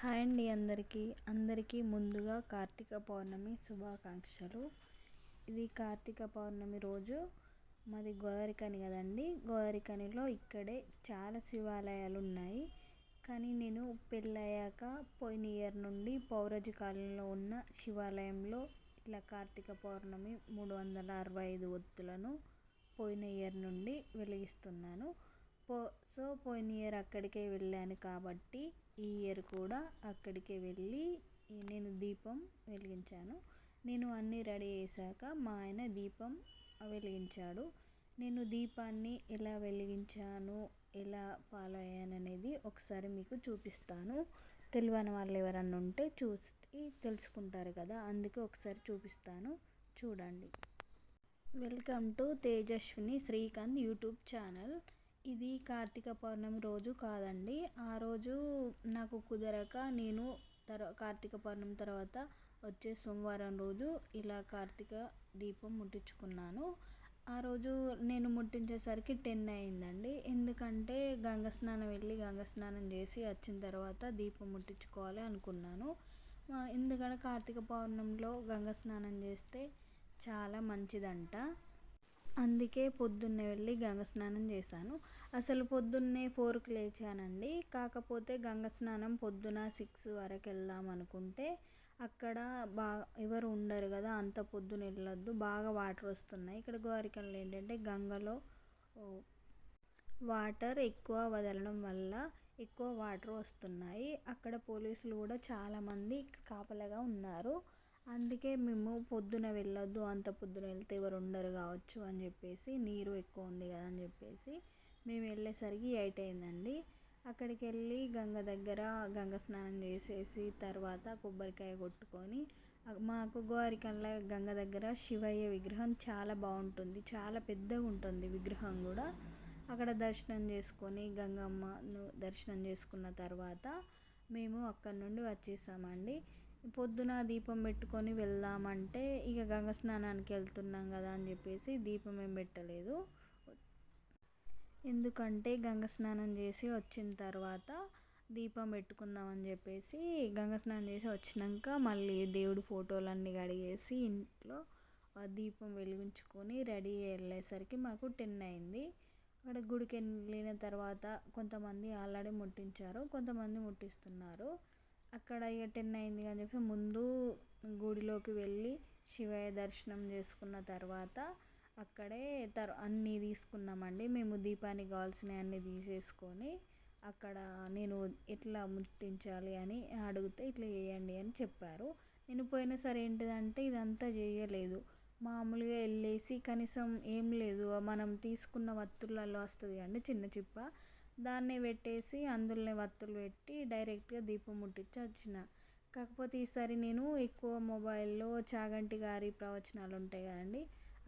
Hi అండి అందరికీ. అందరికీ ముందుగా కార్తీక పౌర్ణమి శుభాకాంక్షలు. ఇది కార్తీక పౌర్ణమి రోజు. మాది గోదావరికని కదండి. గోదావరికనిలో ఇక్కడే చాలా శివాలయాలు ఉన్నాయి కానీ నేను పెళ్ళయ్యాక పోయిన ఇయర్ నుండి పౌరజి కాలంలో ఉన్న శివాలయంలో ఇట్లా కార్తీక పౌర్ణమి మూడు వందల అరవై ఐదు ఒత్తులను పోయిన ఇయర్ నుండి వెలిగిస్తున్నాను. పో సో పోయిన ఇయర్ అక్కడికే వెళ్ళాను కాబట్టి ఈ ఇయర్ కూడా అక్కడికే వెళ్ళి నేను దీపం వెలిగించాను. నేను అన్నీ రెడీ చేశాక మా ఆయన దీపం వెలిగించాడు. నేను దీపాన్ని ఎలా వెలిగించాను ఎలా ఫాలో అయ్యాను అనేది ఒకసారి మీకు చూపిస్తాను. తెలియని వాళ్ళు ఎవరన్నా ఉంటే చూసి తెలుసుకుంటారు కదా అందుకే ఒకసారి చూపిస్తాను. చూడండి. Welcome to Tejaswini Srikanth YouTube channel. ఇది కార్తీక పౌర్ణమి రోజు కాదండి. ఆ రోజు నాకు కుదరక నేను తర్వా కార్తీక పౌర్ణమి తర్వాత వచ్చే సోమవారం రోజు ఇలా కార్తీక దీపం ముట్టించుకున్నాను. ఆ రోజు నేను ముట్టించేసరికి టెన్ అయిందండి. ఎందుకంటే గంగ స్నానం వెళ్ళి గంగ స్నానం చేసి వచ్చిన తర్వాత దీపం ముట్టించుకోవాలి అనుకున్నాను. ఎందుకంటే కార్తీక పౌర్ణమిలో గంగ స్నానం చేస్తే చాలా మంచిదంట. అందుకే పొద్దున్నే వెళ్ళి గంగ స్నానం చేశాను. అసలు పొద్దున్నే ఫోర్కి లేచానండి. కాకపోతే గంగ స్నానం పొద్దున సిక్స్ వరకు వెళ్దాం అనుకుంటే అక్కడ బాగా ఎవరు ఉండరు కదా అంత పొద్దున వెళ్ళొద్దు. బాగా వాటర్ వస్తున్నాయి. ఇక్కడ గోరికల్లో ఏంటంటే గంగలో వాటర్ ఎక్కువ వదలడం వల్ల ఎక్కువ వాటర్ వస్తున్నాయి. అక్కడ పోలీసులు కూడా చాలామంది కాపలాగా ఉన్నారు. అందుకే మేము పొద్దున వెళ్ళొద్దు అంత పొద్దున వెళ్తే ఎవరు ఉండరు కావచ్చు అని చెప్పేసి నీరు ఎక్కువ ఉంది కదా అని చెప్పేసి మేము వెళ్ళేసరికి ఎయిట్ అయిందండి. అక్కడికి వెళ్ళి గంగ దగ్గర గంగ స్నానం చేసేసి తర్వాత కొబ్బరికాయ కొట్టుకొని మాకు గోరికల్లా గంగ దగ్గర శివయ్య విగ్రహం చాలా బాగుంటుంది చాలా పెద్దగా ఉంటుంది విగ్రహం కూడా. అక్కడ దర్శనం చేసుకొని గంగమ్మను దర్శనం చేసుకున్న తర్వాత మేము అక్కడ నుండి వచ్చేసామండి. పొద్దున దీపం పెట్టుకొని వెళ్దామంటే ఇక గంగ స్నానానికి వెళ్తున్నాం కదా అని చెప్పేసి దీపం ఏం పెట్టలేదు. ఎందుకంటే గంగ స్నానం చేసి వచ్చిన తర్వాత దీపం పెట్టుకుందామని చెప్పేసి గంగ స్నానం చేసి వచ్చినాక మళ్ళీ దేవుడి ఫోటోలన్నీ కడిగేసి ఇంట్లో దీపం వెలిగించుకొని రెడీ వెళ్ళేసరికి మాకు టెన్ అయింది. అక్కడ గుడికి వెళ్ళిన తర్వాత కొంతమంది ఆల్రెడీ ముట్టించారు కొంతమంది ముట్టిస్తున్నారు. అక్కడ ఇక టెన్ అయింది అని చెప్పి ముందు గుడిలోకి వెళ్ళి శివయ్య దర్శనం చేసుకున్న తర్వాత అక్కడే తర్ అన్నీ తీసుకున్నామండి. మేము దీపానికి కావాల్సినవి అన్నీ తీసేసుకొని అక్కడ నేను ఎట్లా ముట్టించాలి అని అడిగితే ఇట్లా చేయండి అని చెప్పారు. నేను పోయినసారి ఏంటిదంటే ఇదంతా చేయలేదు. మామూలుగా వెళ్ళేసి కనీసం ఏం లేదు. మనం తీసుకున్న వత్తులలో వస్తుంది అండి చిన్న చిప్ప. దాన్నే పెట్టేసి అందులోనే వత్తులు పెట్టి డైరెక్ట్గా దీపం ముట్టించి వచ్చిన కాకపోతే ఈసారి నేను ఎక్కువ మొబైల్లో చాగంటి గారి ప్రవచనాలు ఉంటాయి కదండి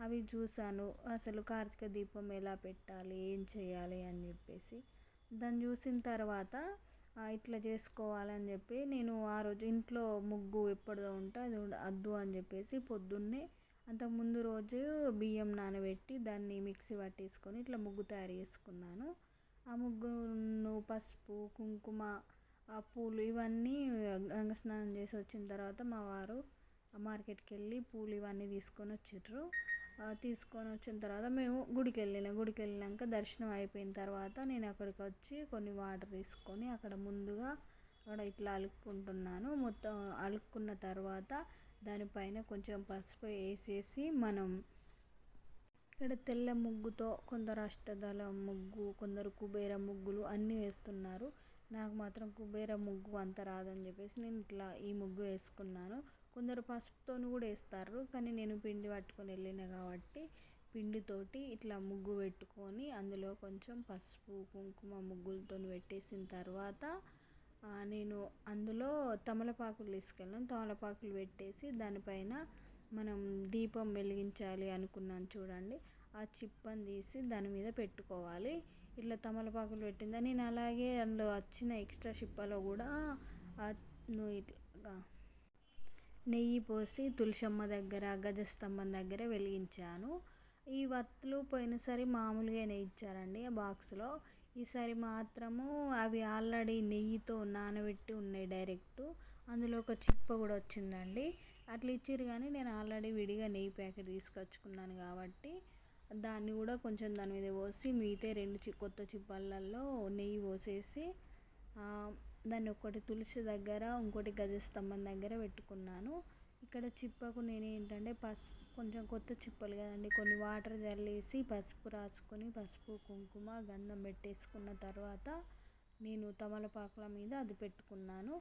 అవి చూశాను. అసలు కార్తీక దీపం ఎలా పెట్టాలి ఏం చేయాలి అని చెప్పేసి. దాన్ని చూసిన తర్వాత ఇట్లా చేసుకోవాలని చెప్పి నేను ఆ రోజు ఇంట్లో ముగ్గు ఎప్పుడుదో ఉంటే అది వద్దు అని చెప్పేసి పొద్దున్నే అంతకుముందు రోజు బియ్యం నానబెట్టి దాన్ని మిక్సీ పట్టేసుకొని ఇట్లా ముగ్గు తయారు చేసుకున్నాను. ఆ ముగ్గును పసుపు కుంకుమ ఆ పూలు ఇవన్నీ గంగ స్నానం చేసి వచ్చిన తర్వాత మా వారు మార్కెట్కి వెళ్ళి పూలు ఇవన్నీ తీసుకొని వచ్చిర్రు. తీసుకొని వచ్చిన తర్వాత మేము గుడికి వెళ్ళినాం గుడికి వెళ్ళినాక దర్శనం అయిపోయిన తర్వాత నేను అక్కడికి వచ్చి కొన్ని వాటర్ తీసుకొని అక్కడ ముందుగా అక్కడ ఇట్లా అలుక్కుంటున్నాను. మొత్తం అలుక్కున్న తర్వాత దానిపైన కొంచెం పసుపు వేసేసి మనం ఇక్కడ తెల్ల ముగ్గుతో కొందరు అష్టదళ ముగ్గు కొందరు కుబేర ముగ్గులు అన్నీ వేస్తున్నారు. నాకు మాత్రం కుబేర ముగ్గు అంత రాదని చెప్పేసి నేను ఇట్లా ఈ ముగ్గు వేసుకున్నాను. కొందరు పసుపుతోని కూడా వేస్తారు. కానీ నేను పిండి పట్టుకొని వెళ్ళిన కాబట్టి పిండితోటి ఇట్లా ముగ్గు పెట్టుకొని అందులో కొంచెం పసుపు కుంకుమ ముగ్గులతో పెట్టేసిన తర్వాత నేను అందులో తమలపాకులు తీసుకెళ్ళాను. తమలపాకులు పెట్టేసి దానిపైన మనం దీపం వెలిగించాలి అనుకున్నాను చూడండి. ఆ చిప్పని తీసి దాని మీద పెట్టుకోవాలి. ఇట్లా తమలపాకులు పెట్టిందా. నేను అలాగే అందులో వచ్చిన ఎక్స్ట్రా చిప్పలో కూడా నువ్వు ఇట్లా నెయ్యి పోసి తులసమ్మ దగ్గర గజస్తంభం దగ్గర వెలిగించాను. ఈ వత్తులు పోయినసారి మామూలుగానే ఇచ్చారండి ఆ బాక్స్లో. ఈసారి మాత్రము అవి ఆల్రెడీ నెయ్యితో నానబెట్టి ఉన్నాయి డైరెక్ట్. అందులో ఒక చిప్ప కూడా వచ్చిందండి. అట్లా ఇచ్చారు కానీ నేను ఆల్రెడీ విడిగా నెయ్యి ప్యాకెట్ తీసుకొచ్చుకున్నాను కాబట్టి దాన్ని కూడా కొంచెం దాని మీద పోసి మిగతా రెండు చి కొత్త చిప్పలలో నెయ్యి పోసేసి దాన్ని ఒకటి తులసి దగ్గర ఇంకోటి గజస్తంభం దగ్గర పెట్టుకున్నాను. ఇక్కడ చిప్పకు నేను ఏంటంటే పసుపు కొంచెం కొత్త చిప్పలు కదండి కొన్ని వాటర్ చల్లేసి పసుపు రాసుకొని పసుపు కుంకుమ గంధం పెట్టేసుకున్న తర్వాత నేను తమలపాకుల మీద అది పెట్టుకున్నాను.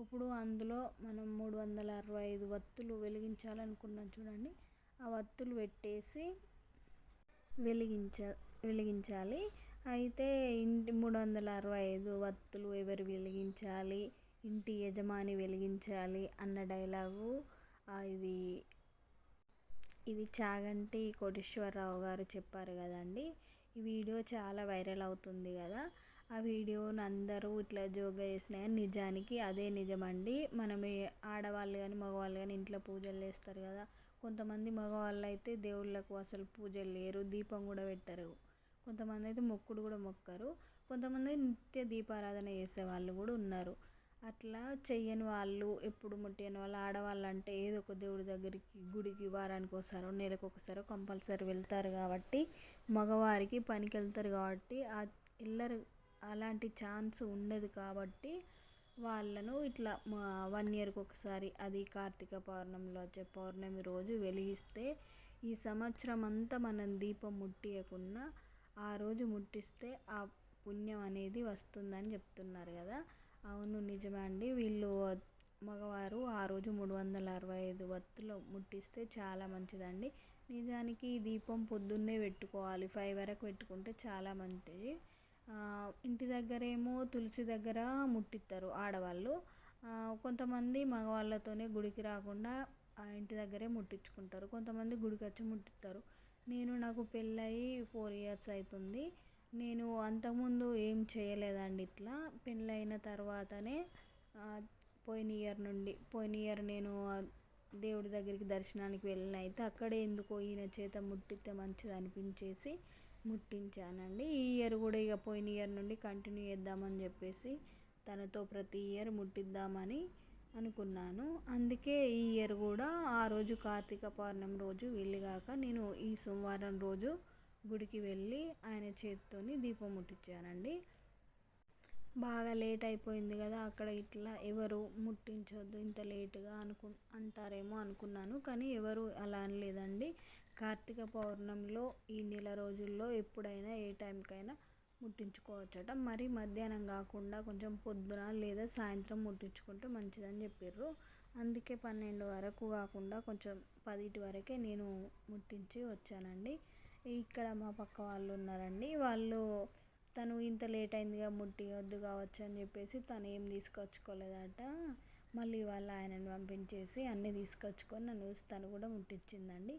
ఇప్పుడు అందులో మనం మూడు వందల అరవై ఐదు వత్తులు వెలిగించాలనుకున్నాం చూడండి. ఆ వత్తులు పెట్టేసి వెలిగించ వెలిగించాలి. అయితే ఇంటి మూడు వందల అరవై ఐదు వత్తులు ఎవరు వెలిగించాలి? ఇంటి యజమాని వెలిగించాలి అన్న డైలాగు. ఇది ఇది చాగంటి కోటేశ్వరరావు గారు చెప్పారు కదండి. ఈ వీడియో చాలా వైరల్ అవుతుంది కదా. ఆ వీడియోని అందరూ ఇట్లా జోక్గా చేసిన నిజానికి అదే నిజమండి. మనం ఆడవాళ్ళు కానీ మగవాళ్ళు కానీ ఇంట్లో పూజలు చేస్తారు కదా. కొంతమంది మగవాళ్ళు అయితే దేవుళ్ళకు అసలు పూజలు లేరు దీపం కూడా పెట్టరు. కొంతమంది అయితే మొక్కుడు కూడా మొక్కరు. కొంతమంది నిత్య దీపారాధన చేసే వాళ్ళు కూడా ఉన్నారు. అట్లా చెయ్యని వాళ్ళు ఎప్పుడు ముట్టని వాళ్ళు ఆడవాళ్ళు అంటే ఏదో ఒక దేవుడి దగ్గరికి గుడికి వారానికి ఒకసారో నెలకు ఒకసారో కంపల్సరీ వెళ్తారు కాబట్టి మగవారికి పనికి వెళ్తారు కాబట్టి వెళ్ళరు అలాంటి ఛాన్స్ ఉండదు కాబట్టి వాళ్ళను ఇట్లా వన్ ఇయర్కి ఒకసారి అది కార్తీక పౌర్ణమిలో వచ్చే పౌర్ణమి రోజు వెలిగిస్తే ఈ సంవత్సరం అంతా మనం దీపం ముట్టియకున్నా ఆ రోజు ముట్టిస్తే ఆ పుణ్యం అనేది వస్తుందని చెప్తున్నారు కదా. అవును నిజమే అండి. వీళ్ళు మగవారు ఆ రోజు మూడు వందల అరవై ఐదు వత్తులు ముట్టిస్తే చాలా మంచిదండి. నిజానికి ఈ దీపం పొద్దున్నే పెట్టుకోవాలి. ఫైవ్ వరకు పెట్టుకుంటే చాలా మంచిది. ఇంటి దగ్గరేమో తులసి దగ్గర ముట్టిస్తారు ఆడవాళ్ళు. కొంతమంది మగవాళ్ళతోనే గుడికి రాకుండా ఇంటి దగ్గరే ముట్టించుకుంటారు. కొంతమంది గుడికి వచ్చి ముట్టిస్తారు నేను నాకు పెళ్ళయి ఫోర్ ఇయర్స్ అవుతుంది నేను అంతకుముందు ఏం చేయలేదండి ఇట్లా. పెళ్ళైన తర్వాతనే పోయిన ఇయర్ నుండి పోయిన ఇయర్ నేను దేవుడి దగ్గరికి దర్శనానికి వెళ్ళిన అయితే అక్కడే ఎందుకో ఈయన చేత ముట్టిస్తే మంచిది అనిపించేసి ముట్టించానండి. ఈ ఇయర్ కూడా ఇక పోయిన ఇయర్ నుండి కంటిన్యూ చేద్దామని చెప్పేసి తనతో ప్రతి ఇయర్ ముట్టిద్దామని అనుకున్నాను. అందుకే ఈ ఇయర్ కూడా ఆ రోజు కార్తీక పౌర్ణమి రోజు వీలుగాక నేను ఈ సోమవారం రోజు గుడికి వెళ్ళి ఆయన చేతితోని దీపం ముట్టించానండి. బాగా లేట్ అయిపోయింది కదా అక్కడ ఇట్లా ఎవరు ముట్టించొద్దు ఇంత లేటుగా అనుకు అంటారేమో అనుకున్నాను. కానీ ఎవరు అలా అనలేదండి. కార్తీక పౌర్ణమిలో ఈ నెల రోజుల్లో ఎప్పుడైనా ఏ టైంకైనా ముట్టించుకోవచ్చట. మరి మధ్యాహ్నం కాకుండా కొంచెం పొద్దున లేదా సాయంత్రం ముట్టించుకుంటే మంచిదని చెప్పారు అందుకే పన్నెండు వరకు కాకుండా కొంచెం పదిటి వరకే నేను ముట్టించి వచ్చానండి. ఇక్కడ మా పక్క వాళ్ళు ఉన్నారండి. వాళ్ళు తను ఇంత లేట్ అయిందిగా ముట్టియొద్దు కావచ్చు అని చెప్పేసి తను ఏం తీసుకొచ్చుకోలేదట. మళ్ళీ వాళ్ళ ఆయనను పంపించేసి అన్నీ తీసుకొచ్చుకొని నన్ను తను కూడా ముట్టించిందండి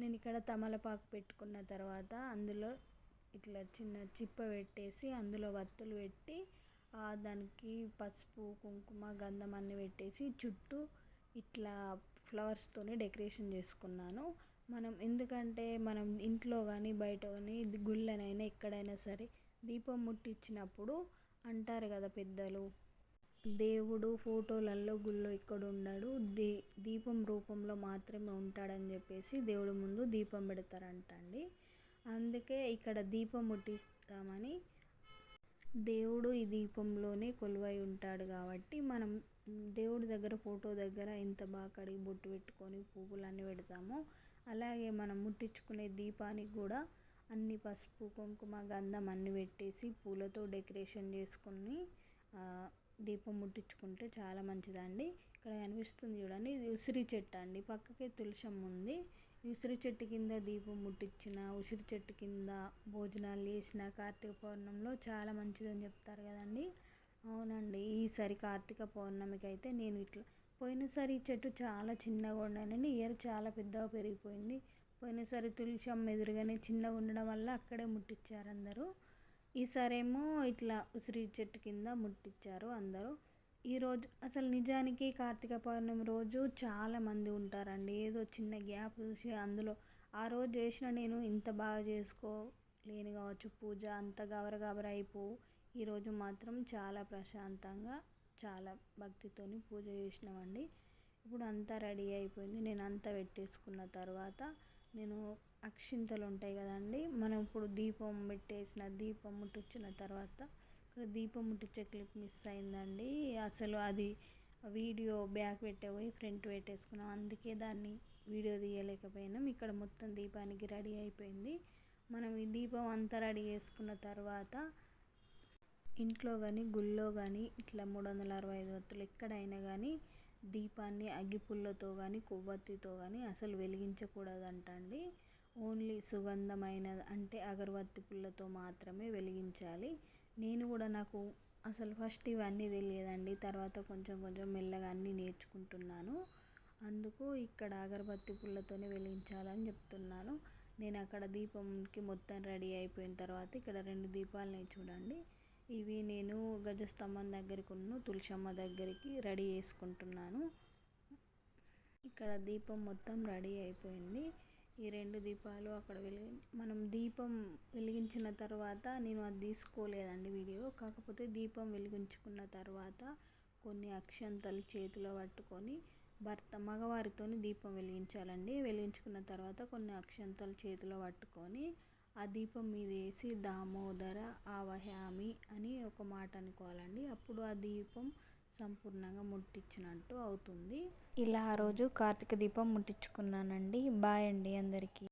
నేను ఇక్కడ తమలపాకు పెట్టుకున్న తర్వాత అందులో ఇట్లా చిన్న చిప్ప పెట్టేసి అందులో వత్తులు పెట్టి దానికి పసుపు కుంకుమ గంధం అన్ని పెట్టేసి చుట్టూ ఇట్లా ఫ్లవర్స్తోని డెకరేషన్ చేసుకున్నాను. మనం ఎందుకంటే మనం ఇంట్లో కానీ బయట కానీ గుళ్ళనైనా ఎక్కడైనా సరే దీపం ముట్టించినప్పుడు అంటారు కదా పెద్దలు దేవుడు ఫోటోలలో గుళ్ళో ఇక్కడ ఉండడు దీ దీపం రూపంలో మాత్రమే ఉంటాడని చెప్పేసి దేవుడి ముందు దీపం పెడతారంట అండి అందుకే ఇక్కడ దీపం ముట్టిస్తామని దేవుడు ఈ దీపంలోనే కొలువై ఉంటాడు కాబట్టి మనం దేవుడి దగ్గర ఫోటో దగ్గర ఎంత బాగా కడిగి బొట్టు పెట్టుకొని పువ్వులన్నీ పెడతామో అలాగే మనం ముట్టించుకునే దీపానికి కూడా అన్ని పసుపు కుంకుమ గంధం అన్నీ పెట్టేసి పూలతో డెకరేషన్ చేసుకొని దీపం ముట్టించుకుంటే చాలా మంచిదండి. ఇక్కడ కనిపిస్తుంది చూడండి ఇది ఉసిరి చెట్టు అండి. పక్కకే తులసమ్మ ఉంది. ఉసిరి చెట్టు కింద దీపం ముట్టించిన ఉసిరి చెట్టు కింద భోజనాలు చేసిన కార్తీక పౌర్ణమిలో చాలా మంచిదని చెప్తారు కదండి. అవునండి ఈసారి కార్తీక పౌర్ణమికి అయితే నేను ఇట్లా పోయినసారి ఈ చెట్టు చాలా చిన్నగా ఉండేనండి ఇయర్ చాలా పెద్దగా పెరిగిపోయింది. పోయినసారి తులసమ్మ ఎదురుగానే చిన్నగా ఉండడం వల్ల అక్కడే ముట్టించారు అందరూ. ఈసారేమో ఇట్లా ఉసిరి చెట్టు కింద ముట్టించారు అందరూ. ఈరోజు అసలు నిజానికి కార్తీక పౌర్ణమి రోజు చాలామంది ఉంటారండి. ఏదో చిన్న గ్యాప్ చూసి అందులో ఆ రోజు చేసిన నేను ఇంత బాగా చేసుకో లేని కావచ్చు. పూజ అంత గబర గబర అయిపోవు ఈరోజు మాత్రం చాలా ప్రశాంతంగా చాలా భక్తితోని పూజ చేసినామండి. ఇప్పుడు అంతా రెడీ అయిపోయింది. నేను అంతా పెట్టేసుకున్న తర్వాత నేను అక్షింతలు ఉంటాయి కదండి. మనం ఇప్పుడు దీపం పెట్టేసిన దీపం ముట్టించిన తర్వాత ఇక్కడ దీపం ముట్టించే క్లిప్ మిస్ అయిందండి. అసలు అది వీడియో బ్యాక్ పెట్టబోయి ఫ్రంట్ పెట్టేసుకున్నాం. అందుకే దాన్ని వీడియో తీయలేకపోయినాం. ఇక్కడ మొత్తం దీపానికి రెడీ అయిపోయింది. మనం ఈ దీపం అంతా రెడీ చేసుకున్న తర్వాత ఇంట్లో కానీ గుళ్ళో కానీ ఇట్లా మూడు వందల అరవై ఐదు వత్తులు ఎక్కడైనా కానీ దీపాన్ని అగ్గిపుల్లతో కానీ కొవ్వొత్తితో కానీ అసలు వెలిగించకూడదంట అండి ఓన్లీ సుగంధమైన అంటే అగరబత్తి పుల్లతో మాత్రమే వెలిగించాలి. నేను కూడా నాకు అసలు ఫస్ట్ ఇవన్నీ తెలియదండి. తర్వాత కొంచెం కొంచెం మెల్లగా అన్నీ నేర్చుకుంటున్నాను. అందుకు ఇక్కడ అగరబత్తి పుల్లతోనే వెలిగించాలని చెప్తున్నాను. నేను అక్కడ దీపంకి మొత్తం రెడీ అయిపోయిన తర్వాత ఇక్కడ రెండు దీపాలని చూడండి. ఇవి నేను గజస్తంభం దగ్గరికి ఉన్న తులసమ్మ దగ్గరికి రెడీ చేసుకుంటున్నాను. ఇక్కడ దీపం మొత్తం రెడీ అయిపోయింది. ఈ రెండు దీపాలు అక్కడ వెలిగి మనం దీపం వెలిగించిన తర్వాత నేను అది తీసుకోలేదండి వీడియో. కాకపోతే దీపం వెలిగించుకున్న తర్వాత కొన్ని అక్షంతలు చేతిలో పట్టుకొని భర్త మగవారితోని దీపం వెలిగించాలండి. వెలిగించుకున్న తర్వాత కొన్ని అక్షంతలు చేతిలో పట్టుకొని ఆ దీపం మీద వేసి దామోదర ఆవహామి అని ఒక మాట అనుకోవాలండి. అప్పుడు ఆ దీపం సంపూర్ణంగా ముట్టించినట్టు అవుతుంది. ఇలా ఆ రోజు కార్తీక దీపం ముట్టించుకున్నానండి. బాయ్ అండి అందరికీ.